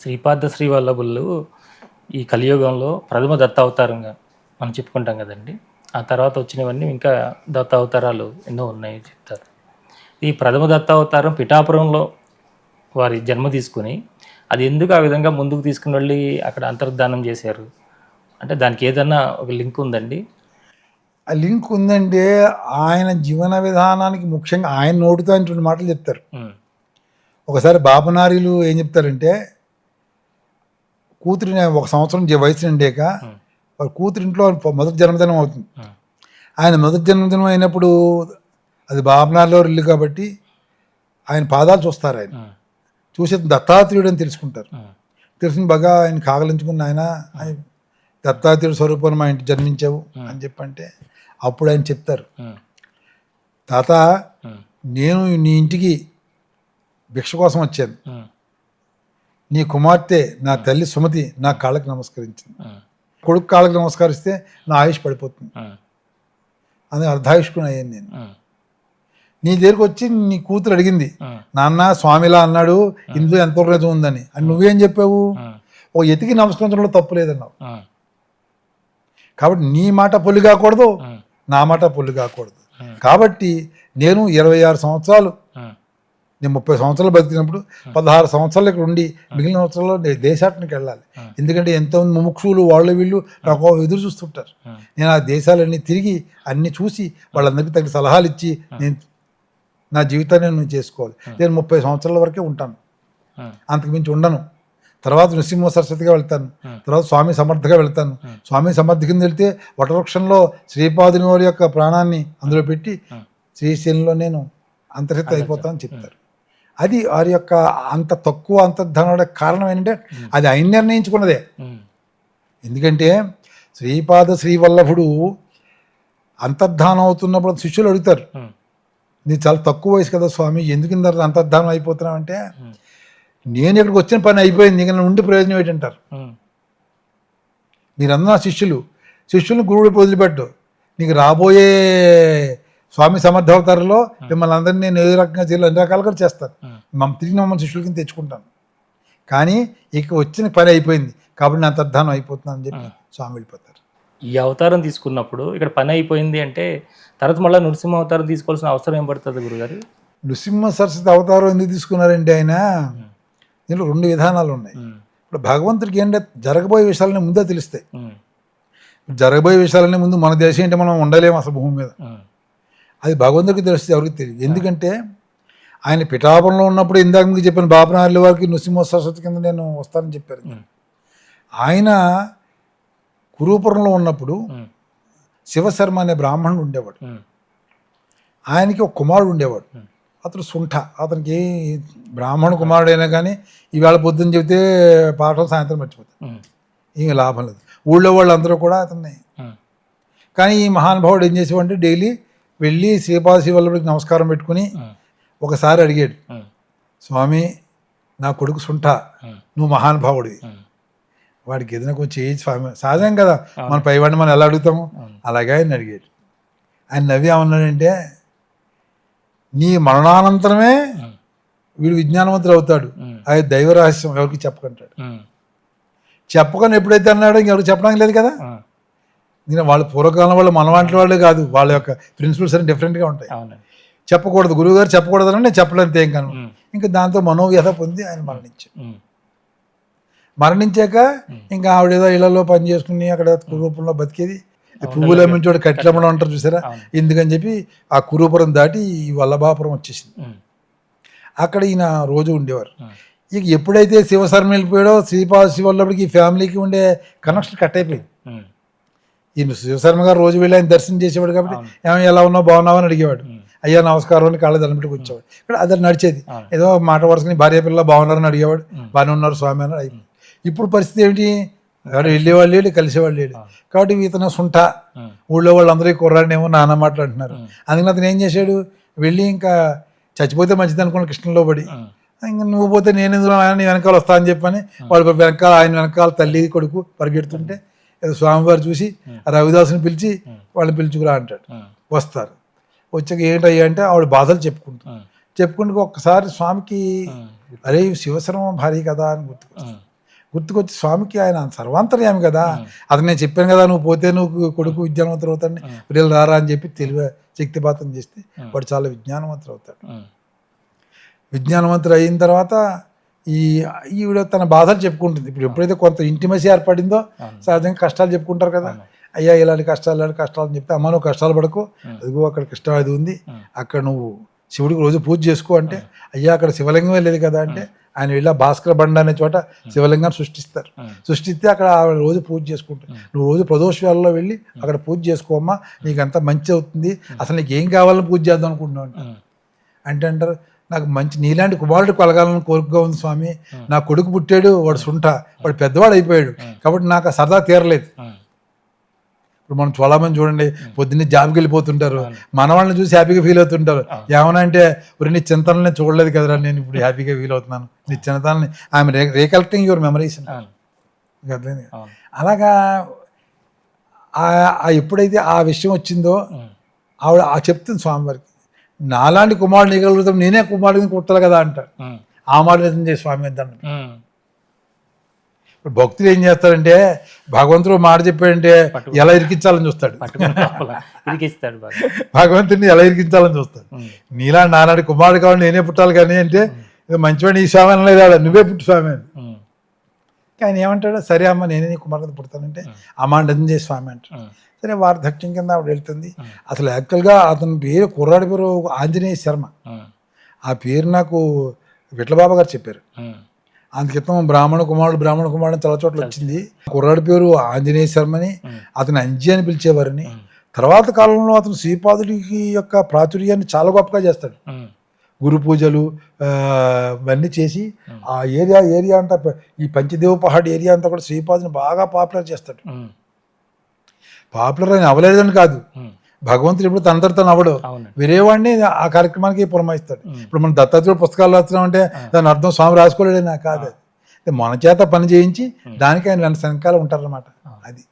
శ్రీపాద శ్రీవల్లభులు ఈ కలియుగంలో ప్రథమ దత్తావతారంగా మనం చెప్పుకుంటాం కదండి. ఆ తర్వాత వచ్చినవన్నీ ఇంకా దత్తావతారాలు ఎన్నో ఉన్నాయి చెప్తారు. ఈ ప్రథమ దత్తావతారం పిఠాపురంలో వారి జన్మ తీసుకుని అది ఎందుకు ఆ విధంగా ముందుకు తీసుకుని వెళ్ళి అక్కడ అంతర్ధానం చేశారు? అంటే దానికి ఏదన్నా ఒక లింక్ ఉందండి? ఆ లింక్ ఉందంటే ఆయన జీవన విధానానికి ముఖ్యంగా ఆయన నోటితో రెండు మాటలు చెప్తారు. ఒకసారి బాపనారీలు ఏం చెప్తారంటే కూతురిని ఒక సంవత్సరం వయసు నిండాక వారి కూతురింట్లో మొదటి జన్మదినం అవుతుంది. ఆయన మొదటి జన్మదినం అయినప్పుడు అది బాపనారిలో ఇల్లు కాబట్టి ఆయన పాదాలు చూస్తారు ఆయన. చూసి దత్తాత్రేయుడు అని తెలుసుకుంటారు. తెలిసిన బాగా ఆయన కాగలించుకున్న ఆయన దత్తాత్రేయుడు స్వరూపం మా ఇంటి జన్మించావు అని చెప్పంటే అప్పుడు ఆయన చెప్తారు. తాత నేను నీ ఇంటికి భిక్ష కోసం వచ్చాను. నీ కుమార్తె నా తల్లి సుమతి నా కాళ్ళకి నమస్కరించింది. కొడుకు కాళ్ళకి నమస్కరిస్తే నా ఆయుష్ పడిపోతుంది. అని అర్ధాయుష్కుని అయ్యాను నేను. నీ దగ్గరికి వచ్చి నీ కూతురు అడిగింది నాన్న స్వామిలా అన్నాడు ఇందులో ఎంత నిజం ఉందని. అని నువ్వేం చెప్పావు? ఓ ఎతికి నమస్కరించడంలో తప్పు లేదన్నావు. కాబట్టి నీ మాట పొల్లి కాకూడదు నా మాట పొల్లి కాకూడదు. కాబట్టి నేను ఇరవై ఆరు సంవత్సరాలు నేను ముప్పై సంవత్సరాలు బతికినప్పుడు పదహారు సంవత్సరాలు ఇక్కడ ఉండి మిగిలిన సంవత్సరాల్లో నేను దేశాటనికి వెళ్ళాలి. ఎందుకంటే ఎంతోమంది ముముక్షులు వాళ్ళు వీళ్ళు నాకు ఎదురు చూస్తుంటారు. నేను ఆ దేశాలన్నీ తిరిగి అన్ని చూసి వాళ్ళందరికీ తగిన సలహాలు ఇచ్చి నేను నా జీవితాన్ని నేను చేసుకోవాలి. నేను ముప్పై సంవత్సరాల వరకే ఉంటాను. ఉమ్, అంతకు మించి ఉండను. తర్వాత నృసింహ సరస్వతిగా వెళ్తాను. తర్వాత స్వామి సమర్థగా వెళ్తాను. స్వామి సమర్థ కింద వెళ్తే వటవృక్షంలో శ్రీపాదుని వారి యొక్క ప్రాణాన్ని అందులో పెట్టి. శ్రీశైలంలో నేను అంతర్హిత అయిపోతానని చెప్తారు. అది వారి యొక్క అంత తక్కువ అంతర్ధానం కారణం ఏంటంటే అది ఆయన నిర్ణయించుకున్నదే. ఎందుకంటే శ్రీపాద శ్రీవల్లభుడు అంతర్ధానం అవుతున్నప్పుడు శిష్యులు అడుగుతారు. ఉమ్, నీ చాలా తక్కువ వయసు కదా స్వామి ఎందుకు ఇంత అంతర్ధానం అయిపోతున్నావు అంటే నేను ఇక్కడికి వచ్చిన పని అయిపోయింది ఇక ఉండి ప్రయోజనం ఏంటంటారు? మీరందరూ నా శిష్యులు శిష్యుల్ని గురువుడు వదిలిపెట్టు నీకు రాబోయే స్వామి సమర్థావతారంలో మిమ్మల్ని అందరినీ నేను ఏ రకంగా చేయాలి అన్ని రకాలుగా చేస్తాను మమ్మల్ని తిరిగి మమ్మల్ని శిష్యుల కింద తెచ్చుకుంటాను. కానీ ఇక వచ్చిన పని అయిపోయింది. కాబట్టి నా అంతర్ధానం అయిపోతున్నాను అని చెప్పి స్వామి వెళ్ళిపోతారు. ఈ అవతారం తీసుకున్నప్పుడు ఇక్కడ పని అయిపోయింది అంటే తర్వాత మళ్ళీ నృసింహ అవతారం తీసుకోవాల్సిన అవసరం ఏం పడుతుంది గురుగారు? నృసింహ సరస్వతి అవతారం ఎందుకు తీసుకున్నారంటే ఆయన? దీంట్లో రెండు విధానాలు ఉన్నాయి. ఇప్పుడు భగవంతుడికి ఏంటంటే జరగబోయే విషయాలన్నీ ముందే తెలుస్తాయి. జరగబోయే విషయాలన్నీ ముందు మన దేశం ఏంటి? మనం ఉండలేము అసలు భూమి మీద. అది భగవంతుడికి తెలుస్తుంది ఎవరికి తెలియదు. ఎందుకంటే ఆయన పిఠాపురంలో ఉన్నప్పుడు ఇందాక మీకు చెప్పిన బాపనార్ల వారికి నృసింహ సరస్వతి కింద నేను వస్తానని చెప్పారు. ఆయన కురూపురంలో ఉన్నప్పుడు శివశర్మ అనే బ్రాహ్మణుడు ఉండేవాడు. ఆయనకి ఒక కుమారుడు ఉండేవాడు. అతను సుంఠ. అతనికి బ్రాహ్మణ కుమారుడైనా కానీ ఈవేళ పొద్దున్న చెబితే పాఠం సాయంత్రం మర్చిపోతాడు. ఉమ్, ఏమీ లాభం లేదు. ఊళ్ళో వాళ్ళందరూ కూడా అతన్ని కానీ ఈ మహానుభావుడు ఏం చేసేవాడంటే డైలీ వెళ్ళి శ్రీపాద శివల్లభుడికి నమస్కారం పెట్టుకుని ఒకసారి అడిగాడు స్వామి నా కొడుకు సుంఠ నువ్వు మహానుభావుడివి. వాడికి ఏదైనా కొంచెం ఏజ్ స్వామి సహజం కదా మన పైవాడిని మనం ఎలా అడుగుతాము. అలాగే ఆయన అడిగాడు. ఆయన నవ్వి ఏమన్నాడంటే నీ మరణానంతరమే వీడు విజ్ఞానవంతుడు అవుతాడు. అది దైవ రహస్యం ఎవరికి చెప్పకంటాడు. చెప్పకని ఎప్పుడైతే అన్నాడో ఇంకెవరికి చెప్పడానికి లేదు కదా? నేను వాళ్ళ పూర్వకాలం వాళ్ళు మన వంటి వాళ్ళే కాదు. వాళ్ళ యొక్క ప్రిన్సిపల్స్ అన్ని డిఫరెంట్గా ఉంటాయి. చెప్పకూడదు. గురువు గారు చెప్పకూడదు అని నేను చెప్పలేదు ఏం కాను ఇంకా దాంతో మనోవ్యధ పొంది ఆయన మరణించాడు ఉమ్, మరణించాక ఇంకా ఆవిడ ఏదో ఇళ్ళలో పని చేసుకుని అక్కడ కురూపంలో బతికేది. పువ్వులు అమ్మించోడు కట్లమ్మడం అంటారు చూసారా. ఎందుకని చెప్పి ఆ కురూపురం దాటి ఈ వల్లభాపురం వచ్చేసింది. అక్కడ ఈయన రోజు ఉండేవారు. ఇక ఎప్పుడైతే శివశర్మ వెళ్ళిపోయాడో శ్రీపాద శివల్లభుడికి ఈ ఫ్యామిలీకి ఉండే కనెక్షన్ కట్ అయిపోయింది. ఈయన శివశర్మ గారు రోజు వెళ్ళి ఆయన దర్శనం చేసేవాడు కాబట్టి అవును. ఏమో ఎలా ఉన్నావు? బాగున్నావు? అని అడిగేవాడు. అయ్యా నమస్కారం అని కాళ్ళ దండపెట్టుకు వచ్చేవాడు. ఇక్కడ అది నడిచేది. ఏదో మాట వరుసని భార్య పిల్ల బాగున్నారని అడిగేవాడు. బాగానే ఉన్నారు స్వామి అని అయిపోయింది ఇప్పుడు పరిస్థితి ఏమిటి? ఎవరు వెళ్ళేవాళ్ళు లేడు కలిసేవాళ్ళు లేడు. కాబట్టి ఇతను సుంఠ ఉమ్, ఊళ్ళో వాళ్ళందరికీ కుర్రాడినేమో నాన్న మాటలు అంటున్నారు. అందుకని అతను ఏం చేశాడు? వెళ్ళి ఇంకా చచ్చిపోతే మంచిది అనుకున్న కృష్ణలో పడి ఇంకా నువ్వు పోతే నేను ఎందుకు ఆయన నీ వెనకాల వస్తా అని చెప్పని వాళ్ళ వెనకాల ఆయన వెనకాల తల్లి కొడుకు పరిగెడుతుంటే ఏదో స్వామివారు చూసి రవిదాసుని పిలిచి వాళ్ళని పిలుచుకురా అంటాడు. వస్తారు. వచ్చాక ఏంటయ్యా అంటే ఆవిడ బాధలు చెప్పుకుంటారు ఉమ్, చెప్పుకుంటూ ఒక్కసారి స్వామికి అరే శివశర్మ భార్య కదా అని గుర్తుకు గుర్తుకొచ్చి స్వామికి ఆయన సర్వాంతర్యామి కదా. అతను నేను చెప్పాను కదా నువ్వు పోతే నువ్వు కొడుకు విజ్ఞానవంతుడు అవుతాడని వీళ్ళు రారా అని చెప్పి తెలివి శక్తిపాతం చేస్తే వాడు చాలా విజ్ఞానవంతుడు అవుతాడు. ఉమ్, విజ్ఞానవంతుడు అయిన తర్వాత ఈ ఈవిడ తన బాధలు చెప్పుకుంటుంది. ఇప్పుడు ఎప్పుడైతే కొంత ఇంటిమసి ఏర్పడిందో సహజంగా కష్టాలు చెప్పుకుంటారు కదా. అయ్యా ఇలాంటి కష్టాలు ఇలాంటి కష్టాలు అని చెప్తే అమ్మ నువ్వు కష్టాలు పడకు. అదిగో అక్కడ కృష్ణ అది ఉంది అక్కడ నువ్వు శివుడికి రోజు పూజ చేసుకో అంటే అయ్యా అక్కడ శివలింగమే లేదు కదా అంటే ఆయన వెళ్ళి భాస్కర బండ అనే చోట శివలింగాన్ని సృష్టిస్తారు. సృష్టిస్తే అక్కడ ఆవిడ రోజు పూజ చేసుకుంటారు నువ్వు రోజు ప్రదోష వేళలో వెళ్ళి అక్కడ పూజ చేసుకోమ్మా నీకు అంతా మంచి అవుతుంది. అసలు నీకు ఏం కావాలని పూజ చేద్దాం అనుకుంటున్నావు అంటే అంటారు నాకు మంచి నీలాంటి కుమారుడు కలగాలని కోరికగా ఉంది స్వామి. నా కొడుకు పుట్టాడు వాడు సుంట వాడు పెద్దవాడు అయిపోయాడు. కాబట్టి నాకు ఆ సరదా తీరలేదు. ఇప్పుడు మనం చాలా మంది చూడండి పొద్దున్నే జాబ్కి వెళ్ళిపోతుంటారు. మన వాళ్ళని చూసి హ్యాపీగా ఫీల్ అవుతుంటారు. ఏమన్నా అంటే ఒరి నీ చింతనని చూడలేదు కదరా నేను ఇప్పుడు హ్యాపీగా ఫీల్ అవుతున్నాను. నీ చింతనని ఆమె రీకలెక్టింగ్ యువర్ మెమరీస్ అలాగా ఎప్పుడైతే ఆ విషయం వచ్చిందో ఆవిడ ఆ చెప్తుంది స్వామివారికి. నాలాంటి కుమారుడు నీగలుగుతాం నేనే కుమారుడిని కుట్టాలి కదా ఉమ్, ఆ మాట చేసి స్వామి అంటాను ఇప్పుడు భక్తులు ఏం చేస్తారంటే భగవంతుడు మాట చెప్పాడంటే ఎలా ఇరికించాలని చూస్తాడు. భగవంతుడిని ఎలా ఇరికించాలని చూస్తాడు. నీలా నానాడు కుమారుడు కావాలి నేనే పుట్టాలి కానీ అంటే ఇది మంచివాడు ఈ స్వామి అనలేదు నువ్వే పుట్టు స్వామి అని. కానీ ఏమంటాడు? సరే అమ్మ నేనే నీ కుమారుడు పుడతానంటే చేసి స్వామి అంటాడు. సరే వార్ధక్యం కింద ఆవిడ వెళ్తుంది. అసలు యాక్చువల్గా అతని పేరు కుర్రాడి పేరు ఆంజనేయ శర్మ. ఆ. పేరు నాకు విట్లబాబా గారు చెప్పారు. అందుకితం బ్రాహ్మణ కుమారుడు బ్రాహ్మణ కుమారుడు చాలా చోట్ల వచ్చింది. కుర్రాడి పేరు ఆంజనేయ శర్మని అతను అంజి అని పిలిచేవారని. తర్వాత కాలంలో అతను శ్రీపాదుడికి యొక్క ప్రాచుర్యాన్ని చాలా గొప్పగా చేస్తాడు. గురు పూజలు ఇవన్నీ చేసి ఆ ఏరియా ఏరియా అంతా ఈ పంచదేవ పహాడ్ ఏరియా అంతా కూడా శ్రీపాదుని బాగా పాపులర్ చేస్తాడు. పాపులర్ అని అవ్వలేదని కాదు. భగవంతుడు ఇప్పుడు తనంతట తను అవ్వడు. అవునండి. వేరే వాడిని ఆ కార్యక్రమానికి పురమాయిస్తాడు. ఇప్పుడు మనం దత్తాత్రేయుడు పుస్తకాలు రాస్తున్నామంటే దాని అర్థం స్వామి రాసుకోలేడే నాకు కాదు మన చేత పని చేయించి దానికి ఆయన వెనక వెనకాల ఉంటారన్నమాట. అది.